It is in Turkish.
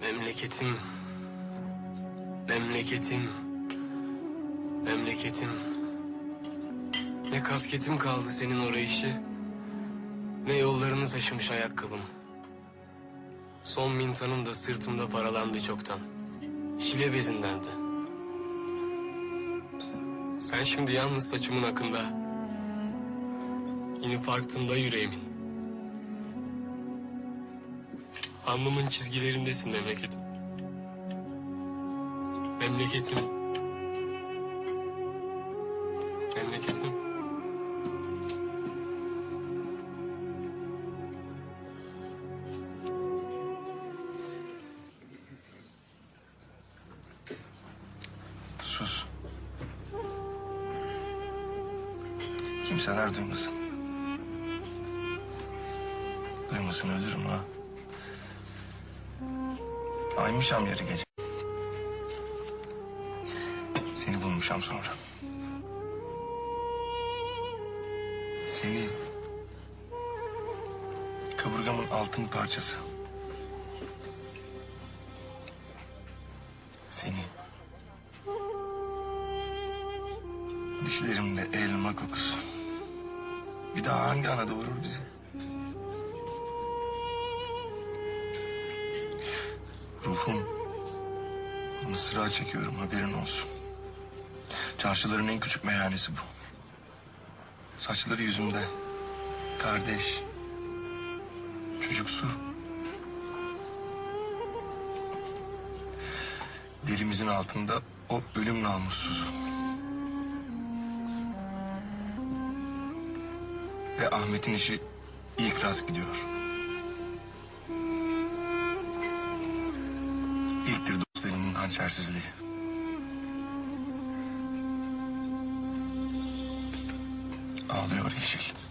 Memleketim. Memleketim. Memleketim. Ne kasketim kaldı senin orayışı. Ne yollarını taşımış ayakkabım. Son mintanın da sırtımda paralandı çoktan. Şile bezindendi. Sen şimdi yalnız saçımın akında. İnfarktında yüreğimin. Alnımın çizgilerindesin memleketim. Memleketim. Memleketim. Sus. Kimseler duymasın. Duymasın ölürüm ha. Aymışam yarı gece. Seni bulmuşam sonra. Seni kaburgamın altın parçası. Seni Dişlerimde elma kokusu. Bir daha hangi ana doğurur bizi? Ruhum mısra çekiyorum haberin olsun. Çarşıların en küçük meyhanesi bu. Saçları yüzümde. Kardeş. Çocuksu. Derimizin altında o ölüm namussuzu. Ve Ahmet'in işi ilk rast gidiyor. Hançersizliği. Ağlıyor Yeşil.